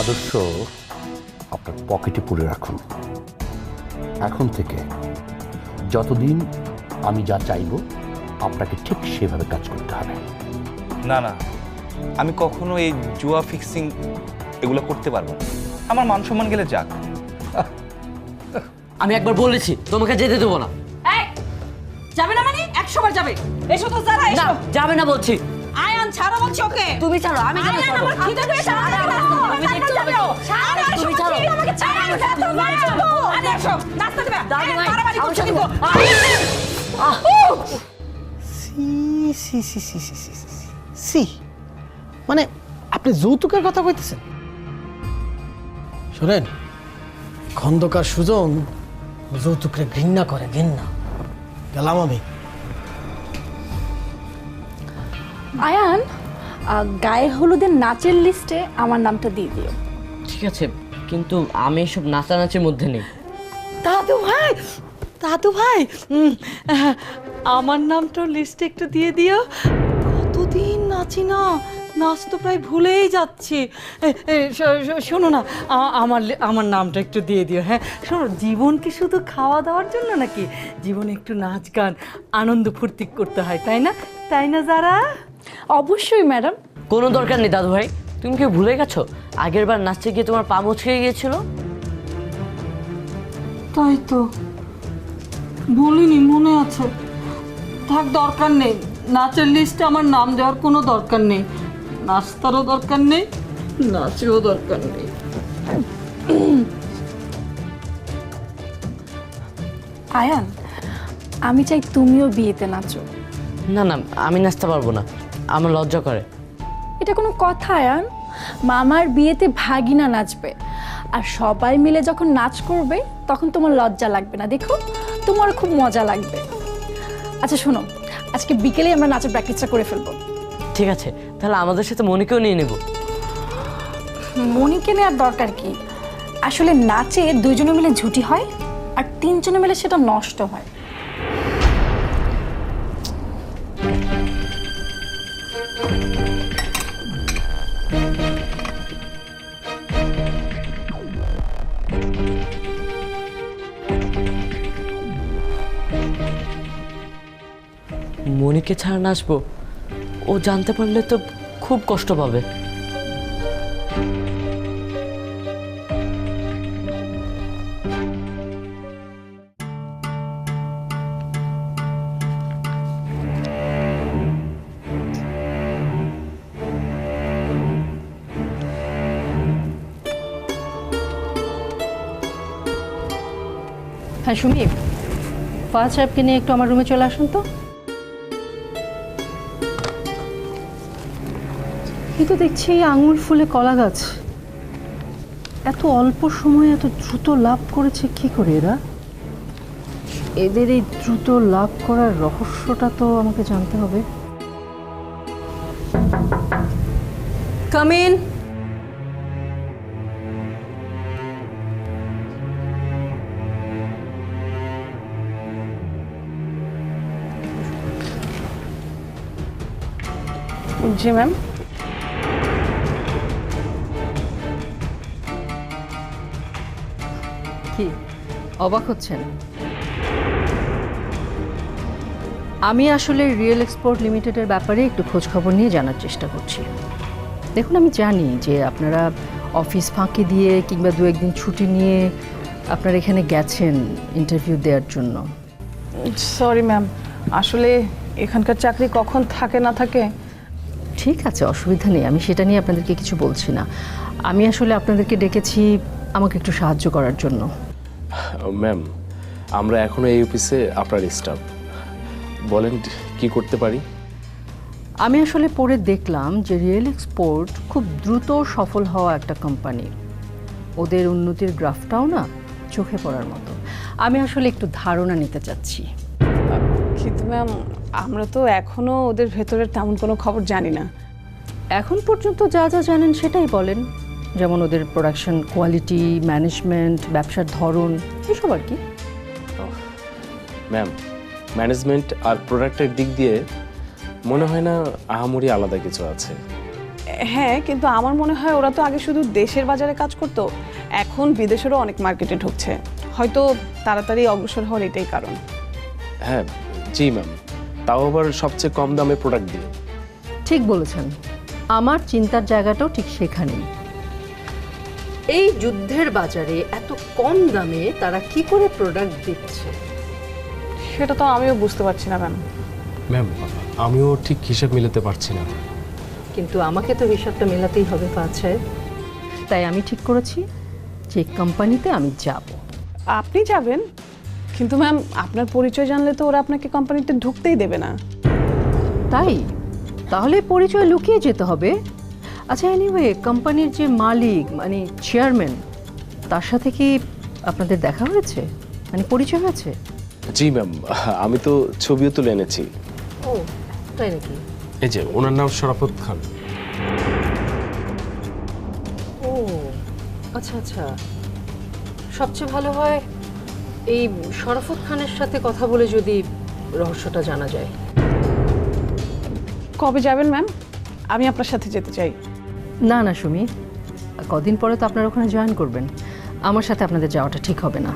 আদর্শ আপনার পকেটে পুরে রাখুন। এখন থেকে যতদিন আমি যা চাইব আপনাকে ঠিক সেভাবে কাজ করতে হবে। না না আমি কখনো এই জুয়া ফিক্সিং এগুলো করতে পারব না। আমার মান সম্মান গেলে যাক। আমি একবার বলেছি তোমাকে যেতে দেবো না। এই যাবে না মানে? একশো বার যাবে। এসো তো যারা যাবে না বলছি। ছাড়ো বলছি ওকে তুমি ছাড়ো আমি খিদে ছাড়ো আমি ছাড়ো ছাড়ো। আমি ছাড়ো। মানে আপনি যৌতুকের কথা কইতেছেন? শোনেন খন্দকার সুজন যৌতুকরে ঘৃণা করে ঘৃণা। গেলাম আমি। আয়ান গায়ে হলুদের নাচের লিস্টে আমার নামটা দিয়ে দিও। ঠিক আছে কিন্তু আমি এসব নাচানাচির মধ্যে নেই। দাদু ভাই দাদু ভাই আমার নামটা লিস্টে একটু দিয়ে দিও। কতদিন নাচি না নাচ তো প্রায় ভুলেই যাচ্ছি। শোনো না আমার লি- আমার নামটা একটু দিয়ে দিও হ্যাঁ? শোনো জীবন কি শুধু খাওয়া দাওয়ার জন্য নাকি? জীবনে একটু নাচ গান আনন্দ ফুর্তি করতে হয় তাই না? তাই না যারা? অবশ্যই ম্যাডাম। কোনো দরকার নেই দাদু ভাই তুমি কি ভুলে গেছো? আগের বার নাচতে গিয়ে তোমার পা মুচকে গিয়েছিল? তাই তো। বলিনি মনে আছে। থাক দরকার নেই। নাচের লিস্টে আমার নাম দেওয়ার কোনো দরকার নেই। নাস্তারও দরকার নেই নাচেও দরকার নেই। আয়ান আমি চাই তুমিও বিয়েতে নাচো। না না আমি নাচতে পারব না। আমার লজ্জা করে। এটা কোনো কথা আয়ান। মামার বিয়েতে ভাগিনা নাচবে। আর সবাই মিলে যখন নাচ করবে তখন তোমার লজ্জা লাগবে না দেখো? তোমার খুব মজা লাগবে। আচ্ছা শোনো আজকে বিকেলেই আমরা নাচের প্র্যাকটিসটা করে ফেলব। ঠিক আছে তাহলে আমাদের সাথে মনিকেও নিয়ে নেব। মনিকে নেওয়ার দরকার কি? আসলে নাচে দুইজনে মিলে ঝুটি হয় আর তিনজনে মিলে সেটা নষ্ট হয়। মনিকে ছাড়া আসব? ও জানতে পারলে তো খুব কষ্ট পাবে। হ্যাঁ সুমিত ফাজ সাহেবকে নিয়ে একটু আমার রুমে চলে আসুন তো। এই তো দেখছি এই আঙুল ফুলে কলা গাছ। এত অল্প সময়ে এত দ্রুত লাভ করেছে কি করে এরা? এদের এই দ্রুত লাভ করার রহস্যটা তো আমাকে জানতে হবে। কাম ইন জি ম্যাম কি অবাক হচ্ছেন। আমি আসলে রিয়েল এক্সপোর্ট লিমিটেডের ব্যাপারে একটু খোঁজ খবর নিয়ে জানার চেষ্টা করছি। দেখুন আমি জানি যে আপনারা অফিস ফাঁকি দিয়ে কিংবা দু একদিন ছুটি নিয়ে আপনারা এখানে গেছেন ইন্টারভিউ দেওয়ার জন্য। সরি ম্যাম আসলে এখানকার চাকরি কখন থাকে না থাকে? ঠিক আছে অসুবিধা নেই। আমি সেটা নিয়ে আপনাদেরকে কিছু বলছি না। আমি আসলে আপনাদেরকে ডেকেছি আমাকে একটু সাহায্য করার জন্য। ম্যাম আমরা এখনও এই অফিসে আপনার স্টাফ বলেন কি করতে পারি? আমি আসলে পড়ে দেখলাম যে রিয়েল এক্সপোর্ট খুব দ্রুত সফল হওয়া একটা কোম্পানি। ওদের উন্নতির গ্রাফটাও না চোখে পড়ার মতো। আমি আসলে একটু ধারণা নিতে চাচ্ছি। কিন্তু ম্যাম আমরা তো এখনও ওদের ভেতরের তেমন কোনো খবর জানি না। এখন পর্যন্ত যা যা জানেন সেটাই বলেন। যেমন ওদের প্রোডাকশন কোয়ালিটি ম্যানেজমেন্ট ব্যবসার ধরন এসব আর কি। ম্যাম ম্যানেজমেন্ট আর প্রোডাক্টের দিক দিয়ে মনে হয় না আহামরি আলাদা কিছু আছে। হ্যাঁ কিন্তু আমার মনে হয় ওরা তো আগে শুধু দেশের বাজারে কাজ করতো এখন বিদেশেরও অনেক মার্কেটে ঢুকছে। হয়তো তাড়াতাড়ি অগ্রসর হওয়ার এটাই কারণ। হ্যাঁ জি ম্যাম তাও আবার সবচেয়ে কম দামে প্রোডাক্ট দিয়ে। ঠিক বলেছেন। আমার চিন্তার জায়গাটাও ঠিক সেখানেই। এই যুদ্ধের বাজারে এত কম দামে তারা কি করে প্রোডাক্ট দিচ্ছে? সেটা তো আমিও বুঝতে পারছি না ম্যাম ম্যাম আমিও ঠিক হিসাব মিলাতে পারছি না। কিন্তু আমাকে তো হিসাবটা মেলাতেই হবে পাচ্ছে তাই আমি ঠিক করেছি যে কোম্পানিতে আমি যাব। আপনি যাবেন? কিন্তু ম্যাম আপনার পরিচয় জানলে তো ওরা আপনাকে কোম্পানিতে ঢুকতেই দেবে না। তাই? তাহলে পরিচয় লুকিয়ে যেতে হবে। আচ্ছা এনিওয়ে কোম্পানির যে মালিক মানে চেয়ারম্যান তার সাথে কি আপনাদের দেখা হয়েছে? মানে পরিচয় হয়েছে? জি ম্যাম আমি তো ছবিও তুলে এনেছি। ও তাই নাকি? এই যে ওনার নাম শরাফত খান। ও আচ্ছা আচ্ছা। সবচেয়ে ভালো হয় এই শরাফত খানের সাথে কথা বলে যদি রহস্যটা জানা যায়। কবে যাবেন ম্যাম আমি আপনার সাথে যেতে চাই। না না সুমি। কদিন পরে তো আপনারা ওখানে জয়েন করবেন। আমার সাথে আপনাদের যাওয়াটা ঠিক হবে না।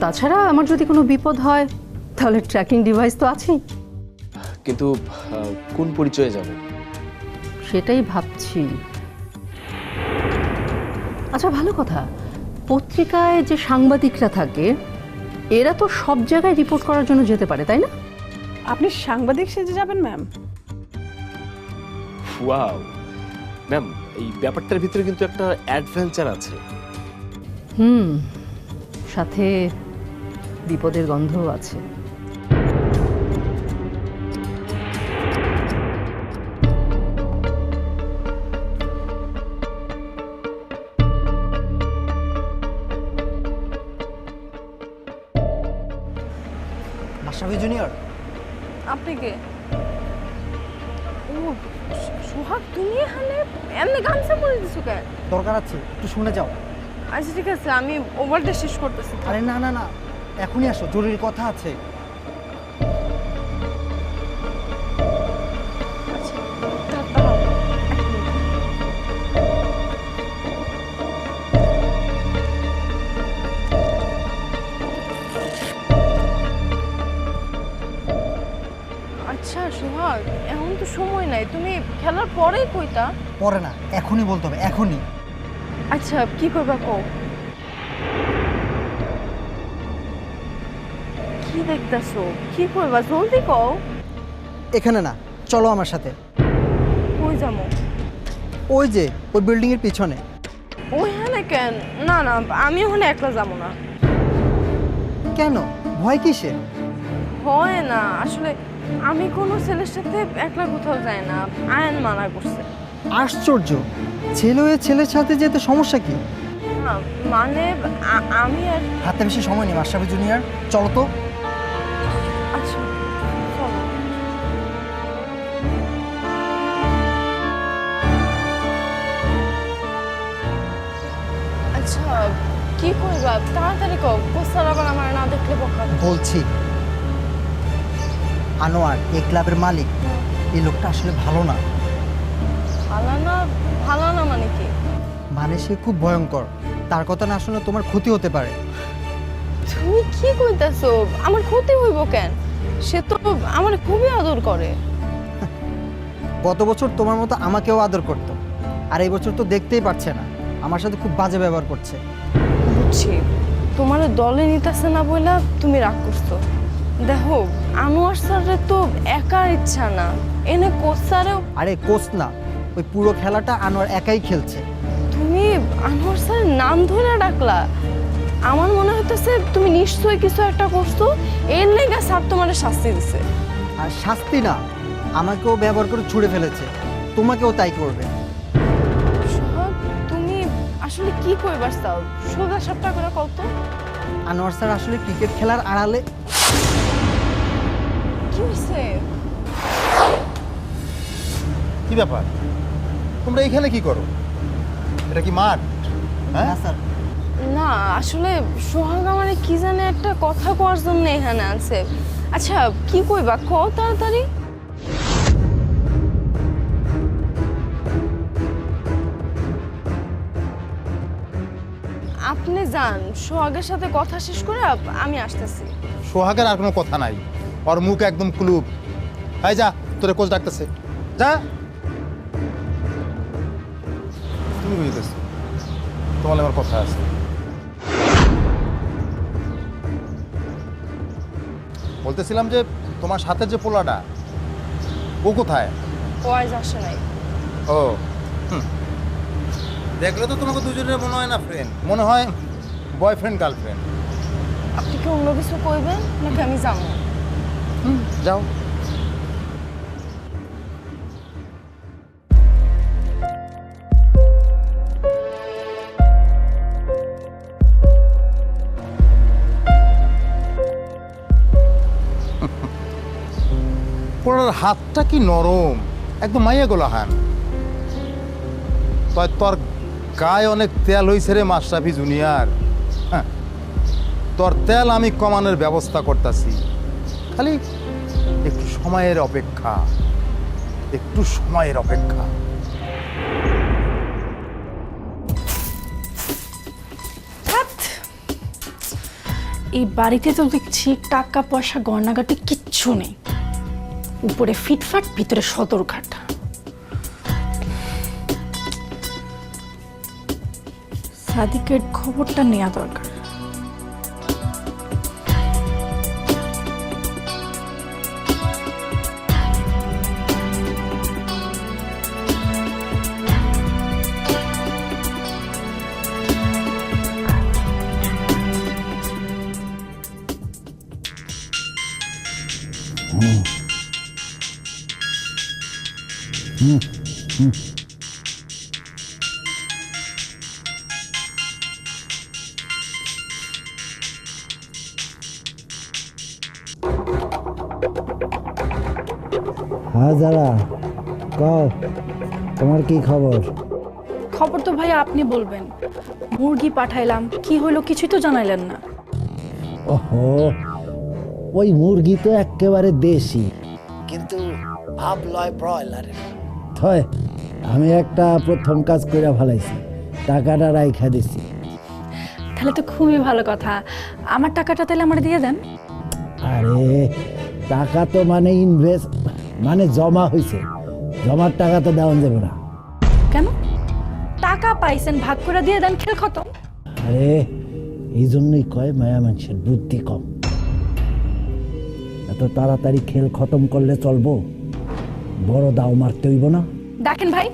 তাছাড়া আমার যদি কোনো বিপদ হয় তাহলে ট্র্যাকিং ডিভাইস তো আছেই। কিন্তু কোন পরিচয়ে যাব? সেটাই ভাবছি। আচ্ছা ভালো কথা। পত্রিকায় যে সাংবাদিকরা থাকে এরা তো সব জায়গায় রিপোর্ট করার জন্য যেতে পারে তাই না? আপনি সাংবাদিক সেজে যাবেন ম্যাম ওয়াও ম্যাম এই ব্যাপারটার ভিতরে কিন্তু একটা অ্যাডভেঞ্চার আছে। হুম সাথে বিপদের গন্ধও আছে। মাসাবি জুনিয়র। আপনি কে? সোহাগ তুমি এখানে এমনি গামছা পরে দিছো কেন? দরকার আছে একটু শুনে যাও। আচ্ছা ঠিক আছে আমি ওভারটা শেষ করতেছি। আরে না না না এখনই আসো জরুরি কথা আছে। তো সময় নাই। তুমি খেলার পরেই কইতা। পরে না এখনই বলতে হবে এখনই। আচ্ছা কি করবা কও? কি দেখতাছো? কি করবা? জলদি কও। এখানে না চলো আমার সাথে। কই যাব? ওই যে ওই বিল্ডিং এর পিছনে ওইখানে কেন? না না আমি ওখানে একলা যাব না। কেন? ভয় কিসে হয় না। আসলে আমি কোনো ছেলের সাথে একলা কোথাও যাই না। আয়ন মানা করছে। আশ্চর্য। ছেলে হয়ে ছেলের সাথে যেতে সমস্যা কি? না, মানে আ- আমি আর হাতে বেশি সময় নেই মাসাবি জুনিয়র। চলো তো। আচ্ছা চলো। আচ্ছা কি করবা তাড়াতাড়ি কও কোস্তার আবার আমার না দেখলে বকা বলছি আনোয়ার এই ক্লাবের মালিক। এই লোকটা আসলে ভালো না। ভালো না ভালো না মানে কি? মানে সে খুব ভয়ঙ্কর। তার কথা না শুনে তোমার ক্ষতি হতে পারে। তুমি কি কইতাছো? আমার ক্ষতি হইব কেন? সে তো আমার খুবই আদর করে। গত বছর তোমার মতো আমাকেও আদর করতো। আর এই বছর তো দেখতেই পারছে না। আমার সাথে খুব বাজে ব্যবহার করছে। বুঝছি। তোমার দলে নিতেছে না বইলা তুমি রাগ করছ। দেখো আনোয়ার স্যারের তো একার ইচ্ছা না। এনে কোচ স্যারেও আরে কোচ না। ওই পুরো খেলাটা আনোয়ার একাই খেলছে। তুমি আনোয়ার স্যারের নাম ধরে ডাকলা। আমার মনে হইতেছে তুমি নিশ্চয়ই কিছু একটা করছ। এর লেগে স্যার তোমার শাস্তি দিছে। আর শাস্তি না আমাকেও ব্যবহার করে ছুঁড়ে ফেলেছে। তোমাকেও তাই করবে। তুমি আসলে কি করবার চাও? সোজা সাপটা করে কত আনোয়ার স্যার আসলে ক্রিকেট খেলার আড়ালে কি হয়েছে? কি ব্যাপার? তোমরা এখানে কি করো? এটা কি মাঠ? না হ্যাঁ? আসলে সোহাগ আমারে কি জানে একটা কথা কোয়ার জন্য এখানে আছে। আচ্ছা কি কইবা? ক তাড়াতাড়ি। আপনি যান সোহাগের সাথে কথা শেষ করে আমি আসতেছি। সোহাগের আর কোনো কথা নাই। ওর মুখ একদম কুলুপ। এই যা তোরে কোচ ডাকতেছে। যা। তুমি বুঝতেছ তোমার আমার কথা আছে। বলতেছিলাম যে তোমার সাথে যে পোলাটা ও কোথায়? ও আজ আসে নাই। ও দেখলে তো তোমাকে দুজনের মনে হয় না ফ্রেন্ড মনে হয় বয়ফ্রেন্ড গার্লফ্রেন্ড আপনি কি অন্য কিছু কইবেন নাকি আমি যাও। পোড়ার হাতটা কি নরম? একদম মাইয়া গোলা হান তয় তোর গায়ে অনেক তেল হইছে রে মাশরাফি জুনিয়ার। হ্যাঁ তোর তেল আমি কমানোর ব্যবস্থা করতেছি। খালি একটু সময়ের অপেক্ষা, একটু সময়ের অপেক্ষা। এই বাড়িতে তো দেখছি টাকা পয়সা, গয়নাগাটি কিচ্ছু নেই। উপরে ফিটফাট, ভিতরে সদরঘাট সাদিকের খবরটা নেওয়া দরকার। হ্যাঁ যারা কও তোমার কি খবর? খবর তো ভাই আপনি বলবেন। মুরগি পাঠাইলাম কি হইল কিছুই তো জানাইলেন না। ওহো ওই মুরগি তো একেবারে দেশি। কিন্তু ভাব লয় ব্রয়লারের। হয় আমি একটা প্রথম কাজ করে ফেলাইছি টাকাটা রাইখা দিছি। তাহলে তো খুবই ভালো কথা। আমার টাকাটা তাহলে আমার দিয়ে দেন। আরে টাকা তো মানে ইনভেস্ট মানে জমা হয়েছে জমার টাকা তো দেওয়া যাবে না। কেন? টাকা পাইছেন ভাগ করে দিয়ে দেন খেল খতম। আরে এই জন্যই কয় মায়া মানুষের বুদ্ধি কম। এত তাড়াতাড়ি খেল খতম করলে চলবো বড় দাও মারতে হইব না। দেখেন ভাই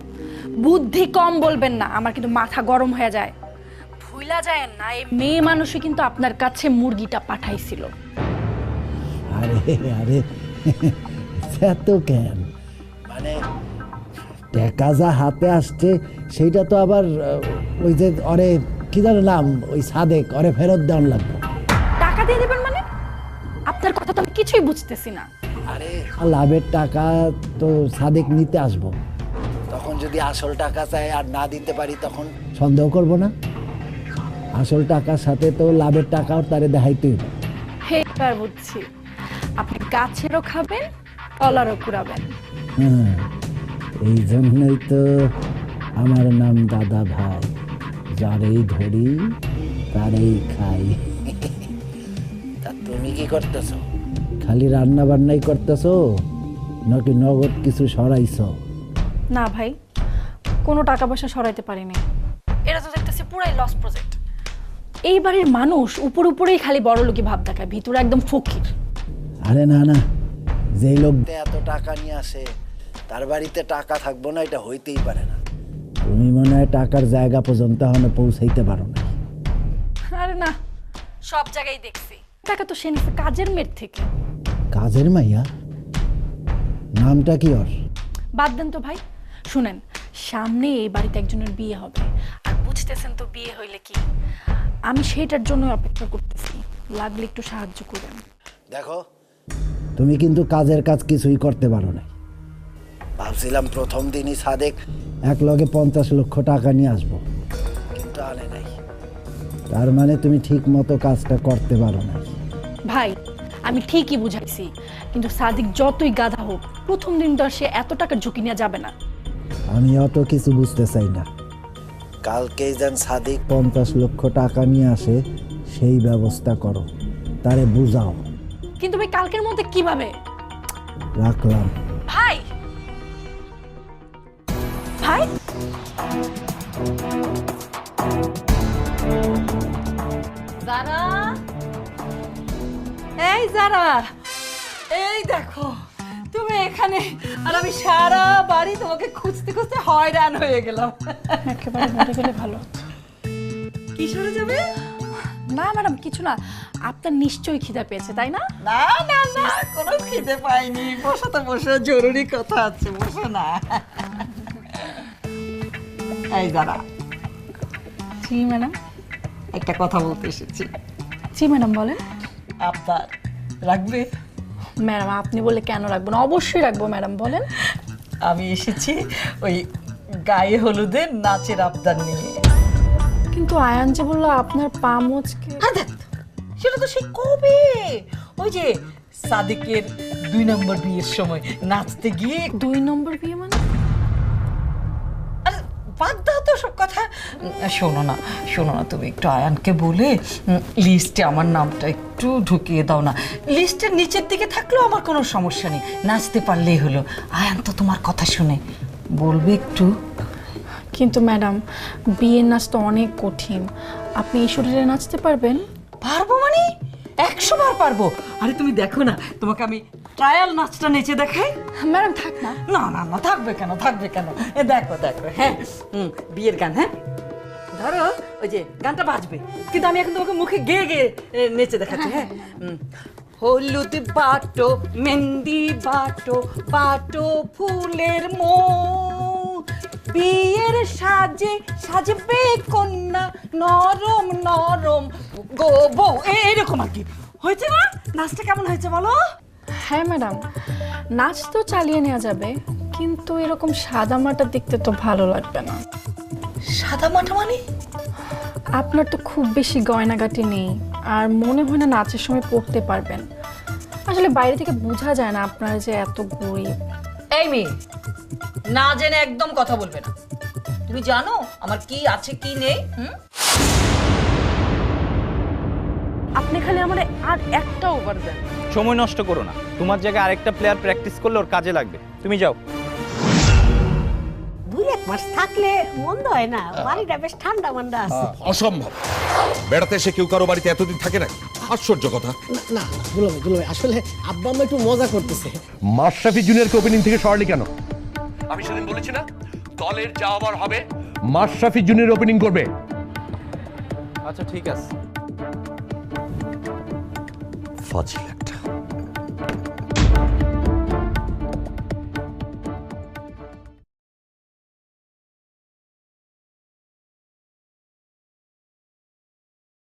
বুদ্ধি কম বলবেন না আমার কিন্তু মাথা গরম হয়ে যায়। ভুলা যায় না এই মেয়ে মানুষই কিন্তু আপনার কাছে মুরগিটা পাঠাইছিল। আরে আরে এত কেন? মানে টাকা যা হাতে আসছে সেইটা তো আবার ওই যে অরে কি জানো নাম ওই সাদেক অরে ফেরত দেওয়ান লাগবে। টাকা দিয়ে দেবেন মানে? আপনার কথা তো আমি কিছুই বুঝতেছি না। আরে লাভের টাকা তো সাদেক নিতে আসব। যদি আসল টাকা চাই আর না দিতে পারি তখন? সন্দেহ করব না। আসল টাকার সাথে তো লাভের টাকাও তারে। হে এবার বুঝছি। আপনি গাছেরও খাবেন তলারও কুড়াবেন। হ্যাঁ এই জন্যই তো আমার নাম দাদা ভাই। যারেই ধরি তারেই খাই। তা তুমি কি করতেছো? খালি রান্না বান্নাই করতেছো নাকি নগদ কিছু সরাইছো? না ভাই কোনো টাকা পয়সা সরাইতে পারিনি। এটা তো দেখতেছি পুরাই লস প্রজেক্ট এই বাড়ির মানুষ উপর উপরেই খালি বড় লোকই ভাব দেখায় ভিতরে একদম ফকির। আরে না না যেই লোক এত টাকা নিয়ে আসে তার বাড়িতে টাকা থাকব না এটা হইতেই পারে না। তুমি মনে হয় টাকার জায়গা পর্যন্ত এখনও পৌঁছাইতে পারো না আরে না। সব জায়গায় দেখছি। টাকা তো সে নিছে কাজের মেয়ের থেকে। কাজের মাইয়া? নামটা কি ওর? বাদ দেন তো ভাই। শুনেন সামনে এই বাড়িতে একজনের বিয়ে হবে। আর বুঝতেছেন তো বিয়ে হইলে কি? আমি সেটার জন্য অপেক্ষা করতেছি। লাগলে একটু সাহায্য করেন। দেখো তুমি কিন্তু কাজের কাজ কিছুই করতে পারো না ভাবছিলাম প্রথম দিনই সাদেক এক লগে পঞ্চাশ লক্ষ টাকা নিয়ে আসব। কিন্তু আনে নাই। তার মানে তুমি ঠিক মতো কাজটা করতে পারো না ভাই আমি ঠিকই বুঝাইছি। কিন্তু সাদিক যতই গাধা হোক প্রথম দিন তো আর সে এত টাকার ঝুঁকি নেওয়া যাবে না। আমি অত কিছু বুঝতে চাই না। কালকেই যেন সাদিক পঞ্চাশ লক্ষ টাকা নিয়ে আসে সেই ব্যবস্থা করো। তারে বুঝাও। কিন্তু ভাই কালকের মধ্যে কীভাবে? রাখলাম। ভাই! ভাই! যারা? এই যারা! এই দেখো! এখানে আর আমি সারা বাড়ি তোমাকে খুঁজতে খুঁজতে হয়রান হয়ে গেলাম। একেবারে মরে গেলে ভালো হতো। কি সরে যাবে? না ম্যাডাম কিছু না। আপনার নিশ্চয়ই খিদা পেয়েছে তাই না? না না না কোনো খিদে পাইনি। বসো তো বসো জরুরি কথা আছে বসো না। এই যারা জি ম্যাডাম। একটা কথা বলতে এসেছি। জি ম্যাডাম বলেন। আপনার রাখবে ম্যাডাম আপনি বলে কেন রাখব না? অবশ্যই রাখব ম্যাডাম বলেন। আমি এসেছি ওই গায়ে হলুদের নাচের আবদার নিয়ে। কিন্তু আয়ান যে বলল আপনার পা মোচকে সেটা তো সেই কবে? ওই যে সাদিকের দুই নম্বর বিয়ের সময় নাচতে গিয়ে দুই নম্বর বিয়ে মানে? বাদ দাও তো সব কথা। শোনো না শোনো না তুমি একটু আয়ানকে বলে লিস্টে আমার নামটা একটু ঢুকিয়ে দাও না। লিস্টের নিচের দিকে থাকলেও আমার কোনো সমস্যা নেই নাচতে পারলেই হলো। আয়ান তো তোমার কথা শুনে। বলবে একটু। কিন্তু ম্যাডাম বিয়ের নাচ তো অনেক কঠিন। আপনি এই শরীরে নাচতে পারবেন? পারব মানে? একশো বার পারব। আরে তুমি দেখো না তোমাকে আমি ট্রায়াল নাচটা নেচে দেখাই। ম্যাডাম থাক না। না না না থাকবে কেন থাকবে কেন? এ দেখো দেখো হ্যাঁ হুম বিয়ের গান হ্যাঁ? ধরো ওই যে গানটা বাজবে কিন্তু আমি এখন তোমাকে মুখে গেয়ে গেয়ে নেচে দেখাচ্ছি হ্যাঁ? হুম। হলুদ বাটো মেহেন্দি বাটো বাটো ফুলের মো বিয়ের সাজে সাজবে কন্যা নরম নরম গো বউ এরকম আর কি। হয়েছে না? নাচটা কেমন হয়েছে বলো? হ্যাঁ ম্যাডাম নাচ তো চালিয়ে নেওয়া যাবে কিন্তু এরকম সাদা মাটা দেখতে তো ভালো লাগবে না। সাদা মাটা মানে? আপনার তো খুব বেশি গয়নাগাটি নেই আর মনে হয় না নাচের সময় পড়তে পারবেন। আসলে বাইরে থেকে বোঝা যায় না আপনার যে এত গরিব। এই মেয়ে না জেনে একদম কথা বলবে না। তুমি জানো আমার কি আছে কি নেই হুম? আপনি খালি আমার আর একটা ওভার দেন। সময় নষ্ট করো না। তোমার জায়গায় আরেকটা প্লেয়ার প্র্যাকটিস করলে ওর কাজে লাগবে। তুমি যাও। দুই এক মাস থাকলে মন্দ হয় না। বাড়িটা বেশ ঠান্ডা মান্ডা আছে। অসম্ভব। বেড়াতে এসে কেউ কারও বাড়িতে এতদিন থাকে নাকি আশ্চর্য কথা। না দুলাভাই দুলাভাই আসলে আব্বা আম্মা একটু মজা করতেছে। মাশরাফি জুনিয়রকে ওপেনিং থেকে সরালি কেন? আমি সেদিন বলেছি না দলের যা আবার হবে। মাশরাফি জুনিয়র ওপেনিং করবে। আচ্ছা ঠিক আছে। ফাজিল